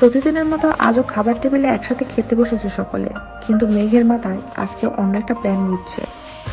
প্রতিদিনের মতো আজও খাবার টেবিলে একসাথে খেতে বসেছে সকলে। কিন্তু মেঘের মাথায় আজকে অন্য একটা প্ল্যান ঘুরছে।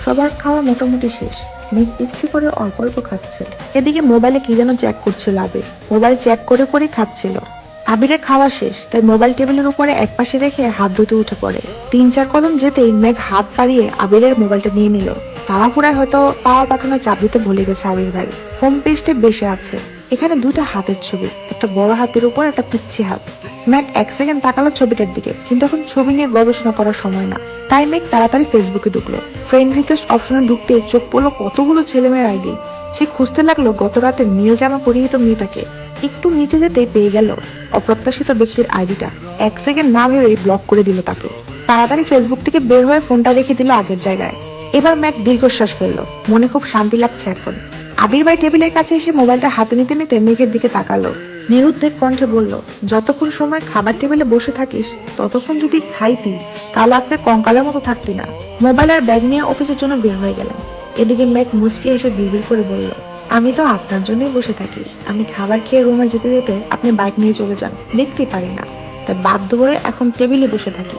সবার খাওয়া মোটামুটি শেষ। মেঘ ইচ্ছে করে অল্প অল্প খাচ্ছে। এদিকে মোবাইলে কি যেন চেক করছিল আবির মোবাইল চেক করে করে খাচ্ছিল। আবিরের খাওয়া শেষ, তাই মোবাইল টেবিলের উপরে একপাশে রেখে হাত ধুতে উঠে পড়ে। তিন চার কদম যেতেই মেঘ হাত বাড়িয়ে আবিরের মোবাইলটা নিয়ে নিল। তাড়াহুড়ায় হয়তো পাওয়া পাঠানো চাপ দিতে ভুলে গেছে আবির ভাই। হোম পেজটে বেশে আছে। এখানে দুটো হাতের ছবি, একটা বড় হাতের উপর একটা পিচ্ছি হাত। ম্যাক এক সেকেন্ড তাকালো ছবিটার দিকে, কিন্তু এখন ছবি নিয়ে গবেষণা করার সময় না। তাই মেঘ তাড়াতাড়ি ফেসবুকে ঢুকলো। ফ্রেন্ড রিকোয়েস্ট অপশনে ঢুকতে চোখ পড়ল কতগুলো ছেলেমেয়ের আইডি সে খুঁজতে লাগল গত রাতে নীল জামা পরিহিত মেয়েটাকে। একটু নিচে যেতে পেয়ে গেল অপ্রত্যাশিত ব্যক্তির আইডিটা এক সেকেন্ড না ভেবেই ব্লক করে দিল তাকে। তাড়াতাড়ি ফেসবুক থেকে বের হয়ে ফোনটা রেখে দিল আগের জায়গায়। এবার ম্যাক দীর্ঘশ্বাস ফেলল। মনে খুব শান্তি লাগছে এখন। আবির ভাই টেবিলের কাছে এসে মোবাইলটা হাতে নিতে নিতে মেঘের দিকে তাকালো। নিরুদ্বেগ কণ্ঠে বলল, যতক্ষণ সময় খাবার টেবিলে বসে থাকিস, ততক্ষণ যদি খাইতি তাহলে আজকে কঙ্কালের মতো থাকতি না। মোবাইল আর ব্যাগ নিয়ে অফিসের জন্য বের হয়ে গেলেন এদিকে ম্যাক মুচকে এসে বিড়বিড় করে বলল, আমি তো আপনার জন্যই বসে থাকি। আমি খাবার খেয়ে রুমে যেতে যেতে আপনি বাইক নিয়ে চলে যান। দেখতেই পারি না। তাই বাধ্য হয়ে এখন টেবিলে বসে থাকি।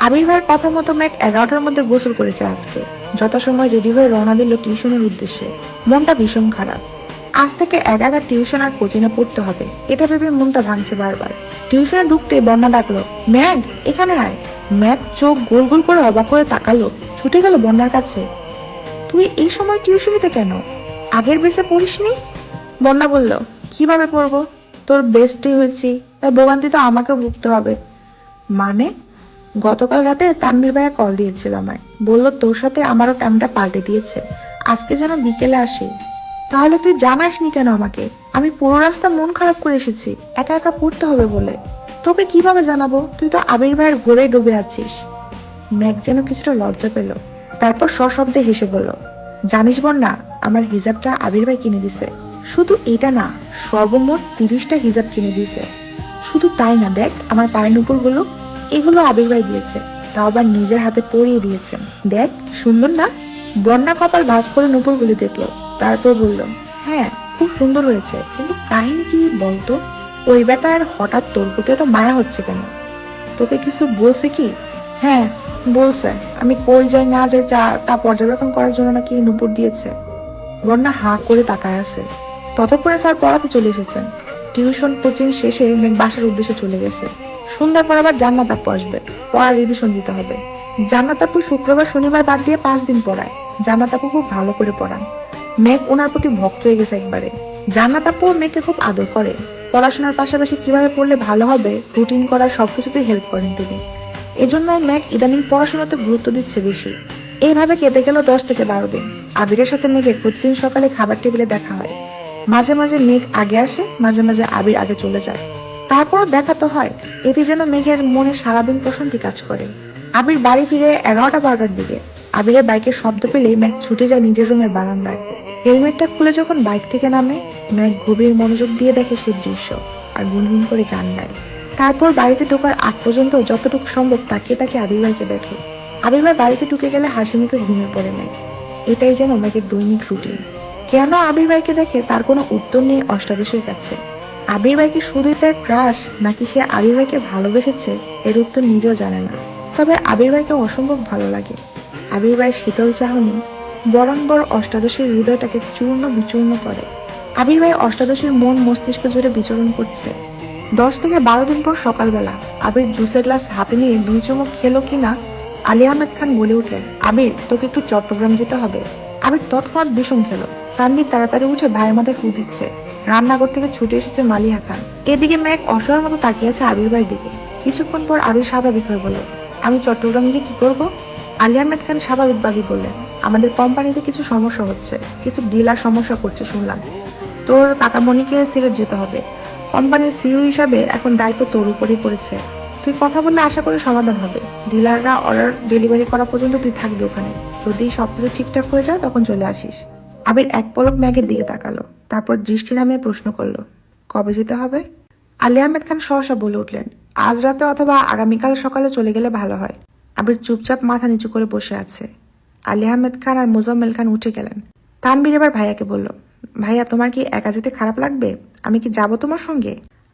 আবির ভাইয়ের কথা মতো ম্যাক এগারোটার মধ্যে গোসল করেছে আজকে। যথাসময় রেডি হয়ে রওনা দিল টিউশনের উদ্দেশ্যে। মনটা ভীষণ খারাপ। আজ থেকে এক একা টিউশন আর কোচিংয়ে পড়তে হবে। এটা ভেবে মনটা ভাঙছে বারবার। টিউশনে ঢুকতে বন্যা ডাকলো ম্যাগ এখানে আয়। ম্যাগ চোখ গোল গোল করে অবাক করে তাকালো, ছুটে গেল বন্যার কাছে। তুই এই সময় টিউশনিতে কেন? আগের বেসে পড়িসনি? বন্যা বলল, কীভাবে পড়ব? তোর বেস্টই হয়েছি, তাই ভোগান্তি তো আমাকেও ভুগতে হবে। মানে? গতকাল রাতে তানভীর ভাইয়া কল দিয়েছিল আমায়। বলল, তোর সাথে আমারও টাইমটা পাল্টে দিয়েছে। আজকে যেন বিকেলে আসি। তাহলে তুই জানাসনি কেন আমাকে? আমি পুরো রাস্তা মন খারাপ করে এসেছি। একা একা পড়তে হবে বলে। তোকে কীভাবে জানাব? তুই তো আবির ভাইয়ের ঘোরে ডুবে আছিস। ম্যাক যেন কিছুটা লজ্জা পেল। তারপর সশব্দে হেসে বলল, জানিস বল না আমার হিজাবটা আবির ভাই কিনে দিছে। শুধু এটা না, সর্বমোট তিরিশটা হিজাব কিনে দিয়েছে। শুধু তাই না, দেখ, আমার পায়ের নুপুরগুলো এগুলো আবির ভাই দিয়েছে। তা আবার নিজের হাতে পরিয়ে দিয়েছেন দেখ, সুন্দর না? বন্যা কপাল ভাঁজ করে নুপুরগুলি দেখল। তারপর বলল হ্যাঁ খুব সুন্দর হয়েছে। কিন্তু কাহিনী কি বলতো? ওই ব্যাটার হঠাৎ তোর প্রতি এত মায়া হচ্ছে কেন? তোকে কিছু বলছে কি? হ্যাঁ বলছে। আমি কই যাই না যাই তা তা পর্যবেক্ষণ করার জন্য নাকি নুপুর দিয়েছে। বন্যা হা করে তাকায় আছে। ততক্ষণে স্যার পড়াতে চলে এসেছেন। টিউশন কোচিং শেষে বাসার উদ্দেশ্যে চলে গেছে। সন্ধ্যার পর আবার জান্নাত আপু আসবে। পড়ার রিভিশন দিতে হবে। জান্নাত আপু শুক্রবার, শনিবার বাদ দিয়ে পাঁচ দিন পড়ায়। জান্নাত আপু খুব ভালো করে পড়ান। মেঘ ওনার প্রতি ভক্ত হয়ে গেছে একবারে। জান্নাত আপু মেঘকে খুব আদর করে। পড়াশোনার পাশাপাশি কীভাবে পড়লে ভালো হবে রুটিন করা সবকিছুতেই হেল্প করেন তিনি। এজন্য মেঘ ইদানিং পড়াশোনাতে গুরুত্ব দিচ্ছে বেশি। এইভাবে কেটে গেল দশ থেকে বারো দিন। আবিরের সাথে মেঘের প্রতিদিন সকালে খাবার টেবিলে দেখা হয়। মাঝে মাঝে মেঘ আগে আসে, মাঝে মাঝে আবির আগে চলে যায়। তারপরও দেখা তো হয়, এতে যেন মেঘের মনে সারাদিন প্রশান্তি কাজ করে। আবির বাড়ি ফিরে এগারোটা বারোটার দিকে। আবিরের বাইকের শব্দ পেলেই ম্যাক ছুটে যায় নিজের রুমের বারান্দায়। হেলমেটটা খুলে যখন বাইক থেকে নামে ম্যাক গভীর মনোযোগ দিয়ে দেখে সেই দৃশ্য আর গুনগুন করে গান গায়। তারপর বাড়িতে ঢোকার আগ পর্যন্ত যতটুকু সম্ভব তাকিয়ে তাকে আবির ভাইকে দেখে। আবির ভাই বাড়িতে ঢুকে গেলে হাসি মুখে ঘুমিয়ে পড়ে নেয় এটাই যেন ম্যাকের দৈনিক রুটিন। কেন আবির ভাইকে দেখে তার কোনো উত্তর নেই অষ্টাদশের কাছে। আবির ভাই কি শুধুই তার ক্রাশ নাকি সে আবির ভাইকে ভালোবেসেছে, এর উত্তর নিজেও জানে না। তবে আবির ভাইকে অসম্ভব ভালো লাগে। আবির ভাইয়ের শীতল চাহনি বরংবর অষ্টাদশীর হৃদয়টাকে চূর্ণ বিচূর্ণ করে। আবির ভাই অষ্টাদশের মন মস্তিষ্ক জুড়ে বিচরণ করছে। দশ থেকে বারো দিন পর সকালবেলা আবির জুসের গ্লাস হাতে নিয়ে দুই চুমুক খেলো কিনা আলী আহমেদ খান বলে উঠলেন আবির, তোকে একটু চট্টগ্রাম যেতে হবে। আবির তৎক্ষণাৎ বিষম খেলো। তানভীর তাড়াতাড়ি উঠে ভাইয়ের মাথায় ফু দিচ্ছে। রান্নাঘর থেকে ছুটে এসেছে মালিহা খান। এদিকে মেঘ অসহায়ের মতো তাকিয়ে আছে আবির ভাইয়ের দিকে। কিছুক্ষণ পর আবির স্বাভাবিক হয়ে বলল আমি চট্টগ্রাম গিয়ে কি করব? আলী আহমেদ খান স্বাভাবিকভাবেই বললেন, আমাদের কোম্পানিতে কিছু সমস্যা হচ্ছে, কিছু ডিলার সমস্যা করছে শুনলাম। তোর কাকা কাকামণিকে সিলেট যেতে হবে। কোম্পানির সিইও হিসাবে এখন দায়িত্ব তোর উপরেই পড়েছে। তুই কথা বললে আশা করি সমাধান হবে। ডিলাররা অর্ডার ডেলিভারি করা পর্যন্ত তুই থাকবি ওখানে। যদি সবকিছু ঠিকঠাক হয়ে যায়, তখন চলে আসিস। আবির এক পলক ম্যাগের দিকে তাকালো। তারপর দৃষ্টি নামিয়ে প্রশ্ন করল, কবে যেতে হবে? আলী আহমেদ খান সহসা বলে উঠলেন, আজ রাতে অথবা আগামীকাল সকালে চলে গেলে ভালো হয়। আবির চুপচাপ মাথা নিচু করে বসে আছে। আলী আহমেদ খান আর মোজাম্মেল খান উঠে গেলেন। তানবীর এবার ভাইয়াকে বলল, ভাইয়া, তোমার কি একা যেতে খারাপ লাগবে? আমি কি যাব তোমার সঙ্গে?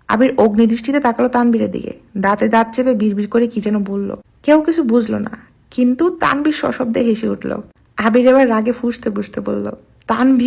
আবির অগ্নিদৃষ্টিতে তাকালো তানবীরের দিকে। দাঁতে দাঁত চেপে বিড়বিড় করে কি যেন বলল। কেউ কিছু বুঝলো না, কিন্তু তানবীর সশব্দে হেসে উঠল। আবির এবার রাগে ফুসতে বুঝতে বলল, তানভীর